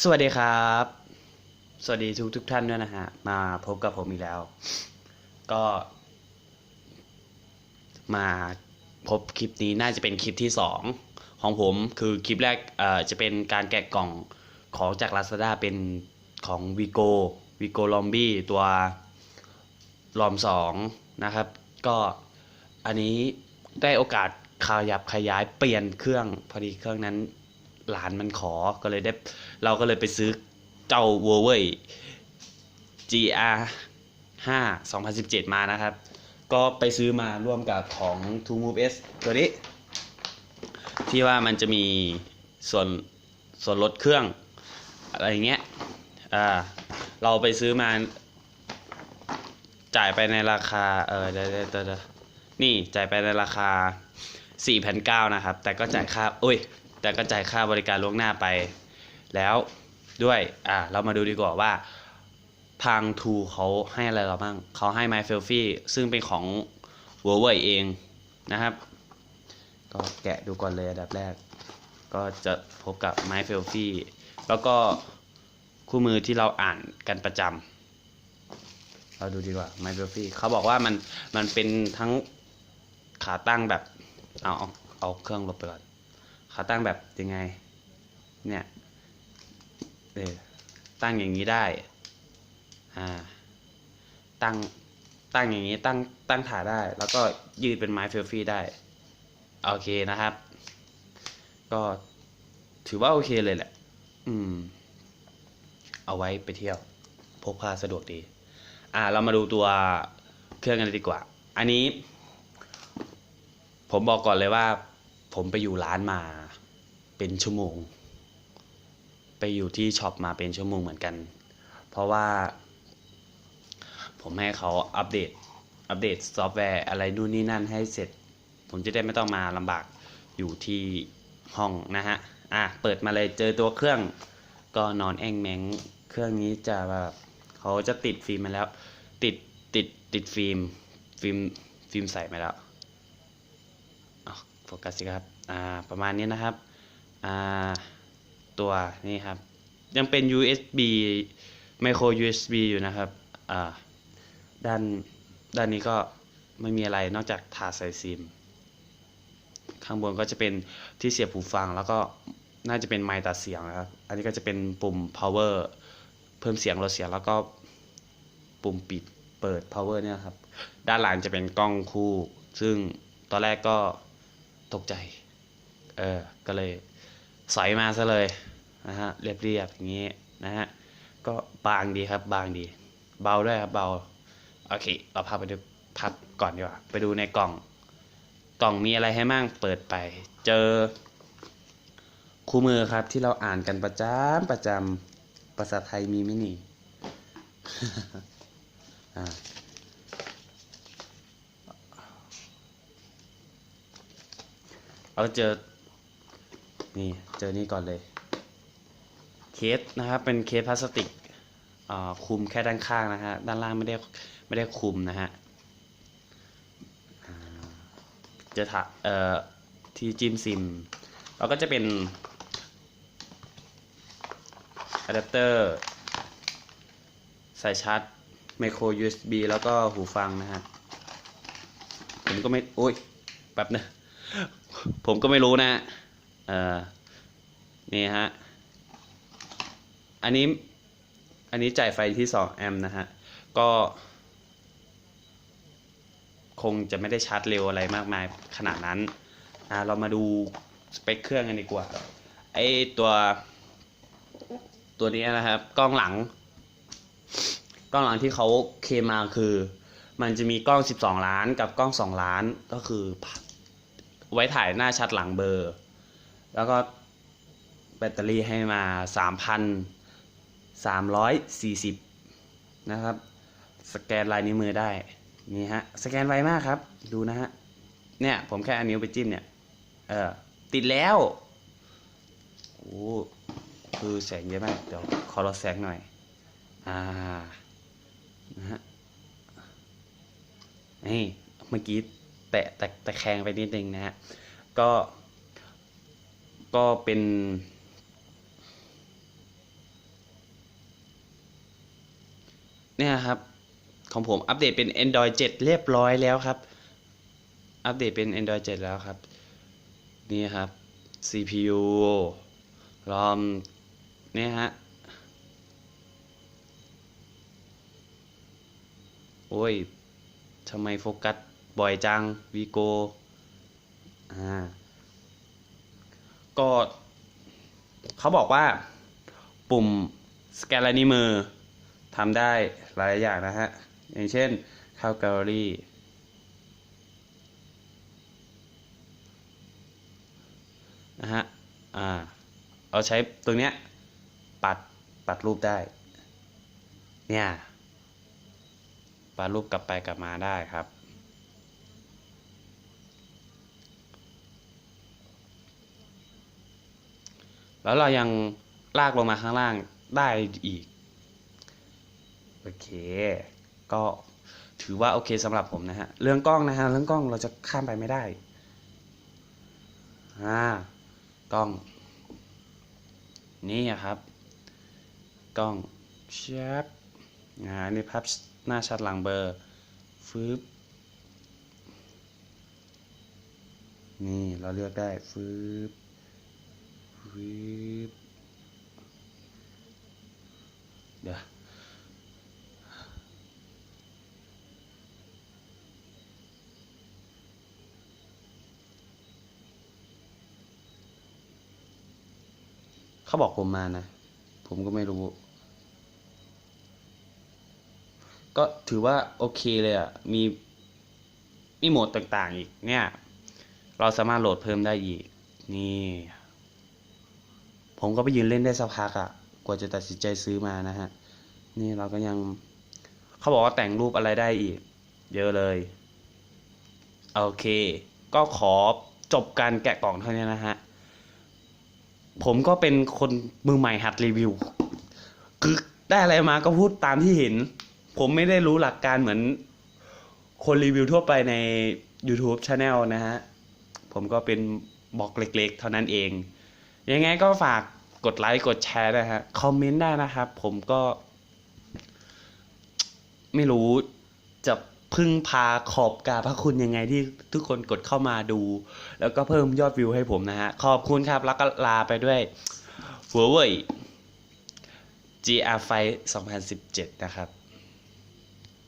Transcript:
สวัสดีครับ สวัสดีทุกทุกท่านด้วยนะฮะ มาพบกับผมอีกแล้ว ก็ มาพบคลิปนี้น่าจะเป็นคลิปที่สองของผมคือคลิปแรกเอ่อจะเป็นการแกะกล่องของจาก Lazada เป็นของ Vigo Vigo l o m b i ตัวลอมสองนะครับ ก็อันนี้ได้โอกาสขยับขยายเปลี่ยนเครื่องพอดีเครื่องนั้น หลานมันขอก็เลยได้เราก็เลยไปซื้อเจ้า w o w e r GR 5 2017 มานะครับ ก็ไปซื้อมาร่วมกับของ Two Move S ตัวนี้ ที่ว่ามันจะมีส่วนส่วนลดเครื่อง อะไรเงี้ยอ่าเราไปซื้อมาจ่ายไปในราคา เออเดี๋ยวเดี๋ยวเดี๋ยวนี่จ่ายไปในราคา4,900นะครับ แต่ก็จ่ายค่าอุ้ย แต่ก็จ่ายค่าบริการล่วงหน้าไป แล้วด้วยอ่าเรามาดูดีกว่าว่าทางทูเขาให้อะไรเราบ้าง เขาให้ My f e l f i ซึ่งเป็นของ w o w e r เองนะครับ ก็แกะดูก่อนเลยอันดับแรก ก็จะพบกับ My f e l f i แล้วก็คู่มือที่เราอ่านกันประจำเราดูดีกว่า My f e l f i เขาบอกว่ามันมันเป็นทั้งขาตั้งแบบ เอาเอาเอาเครื่องลบไปก่อน ขาตั้งแบบยังไง เนี่ยเออตั้งอย่างนี้ได้ อ่า ตั้ง ตั้งอย่างนี้ ตั้ง ตั้งถ่าได้ แล้วก็ยืดเป็นไม้เฟลฟี่ได้ โอเคนะครับ ก็ถือว่าโอเคเลยแหละ อืม เอาไว้ไปเที่ยว พกพาสะดวกดี อ่า เรามาดูตัวเครื่องกันเลยดีกว่า อันนี้ ผมบอกก่อนเลยว่า ผมไปอยู่ร้านมาเป็นชั่วโมง ไปอยู่ที่ช็อปมาเป็นชั่วโมงเหมือนกัน เพราะว่า ผมให้เขาอัปเดต อัปเดตซอฟต์แวร์อะไรนู่นนี่นั่นให้เสร็จ ผมจะได้ไม่ต้องมาลำบากอยู่ที่ห้องนะฮะ อะ เปิดมาเลยเจอตัวเครื่อง ก็นอนแองแมง เครื่องนี้จะแบบเขาจะติดฟิล์มมาแล้ว ติดติดติดฟิล์ม ฟิล์มฟิล์มใส่มาแล้ว ฟกัสสิครับอ่าประมาณนี้นะครับอ่าตัวนี่ครับ ยังเป็น USB micro USB อยู่นะครับอ่าด้านด้านนี้ก็ไม่มีอะไรนอกจากถาดใส่ซิม ข้างบนก็จะเป็นที่เสียบหูฟังแล้วก็น่าจะเป็นไมค์ตัดเสียงนะครับ อันนี้ก็จะเป็นปุ่ม power เพิ่มเสียงลดเสียงแล้วก็ปุ่มปิดเปิด power เนี่ยครับ ด้านหลังจะเป็นกล้องคู่ ซึ่งตอนแรกก็ ตกใจ เออ ก็เลยใสอยมาซะเลยนะฮะ เรียบๆอย่างนี้นะฮะ ก็บางดีครับ บางดี เบาด้วยครับ เบา โอเค เราพาไปดูพักก่อนดีกว่า ไปดูในกล่อง กล่องมีอะไรให้มั่ง เปิดไป เจอ คู่มือครับที่เราอ่านกันประจำประจำภาษาไทยมีไหมนี่อ่า เราเจอ นี่ เจอนี่ก่อนเลย เคสนะครับ เป็นเคสพลาสติกคุมแค่ด้านข้างนะฮะ ด้านล่างไม่ได้ไม่ได้คุมนะฮะจะถะเอ่อ ที่จิ้มซิม เราก็จะเป็นอะแดปเตอร์สายชาร์จไมโคร USB แล้วก็หูฟังนะฮะ ผมก็ไม่ โอ้ย แป๊บนะ ผมก็ไม่รู้นะเออนี่ฮะ อันนี้ อันนี้จ่ายไฟที่ 2 แอมป์นะฮะ ก็ คงจะไม่ได้ชาร์จเร็วอะไรมากมายขนาดนั้น อ่า เรามาดูสเปคเครื่องกันดีกว่า ไอตัว ตัวนี้นะครับ กล้องหลัง กล้องหลังที่เขาเคมมาคือ มันจะมีกล้อง 12 ล้านกับกล้อง 2 ล้าน ก็คือ ไว้ถ่ายหน้าชัดหลังเบอร์ แล้วก็แบตเตอรี่ให้มา 3,340 นะครับ สแกนลายนิ้วมือได้ นี่ฮะ สแกนไวมากครับ ดูนะฮะ เนี่ย ผมแค่เอานิ้วไปจิ้มเนี่ย เออ ติดแล้ว โอ้ คือแสงเยอะมาก เดี๋ยวขอลดแสงหน่อย อ่า นะฮะ นี่ เมื่อกี้ แตะแต่ตะแคงไปนิดนึงนะฮะก็ก็เป็น เนี่ยครับ ของผมอัปเดตเป็น Android 7 เรียบร้อยแล้วครับ อัปเดตเป็น Android 7 แล้วครับ นี่ครับ CPU รอบเนี่ยฮะโอ้ย ทำไมโฟกัส บ่อยจังวีโกอ่าก็เขาบอกว่าปุ่มสแกนลายนิ้วมือทำได้หลายอย่างนะฮะ อย่างเช่นเข้าแกลเลอรี่นะฮะ อ่า เอาใช้ตรงเนี้ย ปัด ปัดรูปได้ เนี่ย ปัดรูปกลับไปกลับมาได้ครับ แล้วเรายังลากลงมาข้างล่างได้อีก โอเค ก็ถือว่าโอเคสำหรับผมนะฮะ เรื่องกล้องนะฮะ เรื่องกล้องเราจะข้ามไปไม่ได้ อ่ากล้อง นี่ครับ กล้องแชปอ่านี่ภาพหน้าชัดหลังเบอร์ฟืบนี่เราเลือกได้ฟืบ ฟืบเดี๋ยวเขาบอกผมมานะ ผมก็ไม่รู้ ก็ถือว่าโอเคเลยอะ่ะ มีมีโหมดต่างๆอีกเนี่ย เราสามารถโหลดเพิ่มได้อีก นี่ ผมก็ไปยืนเล่นได้สักพักอะ่ะ กว่าจะตัดสินใจซื้อมานะฮะ นี่เราก็ยัง เขาบอกว่าแต่งรูปอะไรได้อีก เยอะเลย โอเค ก็ขอจบการแกะกล่องเท่านี้นะฮะ ผมก็เป็นคนมือใหม่หัดรีวิว คือได้อะไรมาก็พูดตามที่เห็น ผมไม่ได้รู้หลักการเหมือน คนรีวิวทั่วไปใน YouTube Channel นะฮะ ผมก็เป็นบล็อกเล็ก ๆ เท่านั้นเอง ยังไงก็ฝากกดไลค์กดแชร์นะฮะคอมเมนต์ได้นะครับ ผมก็ ไม่รู้จะพึ่งพาขอบกาพระคุณยังไงที่ทุกคนกดเข้ามาดู แล้วก็เพิ่มยอดวิวให้ผมนะฮะ ขอบคุณครับ แล้วก็ลาไปด้วยหัวเว่ย GR ไฟ2017 นะครับ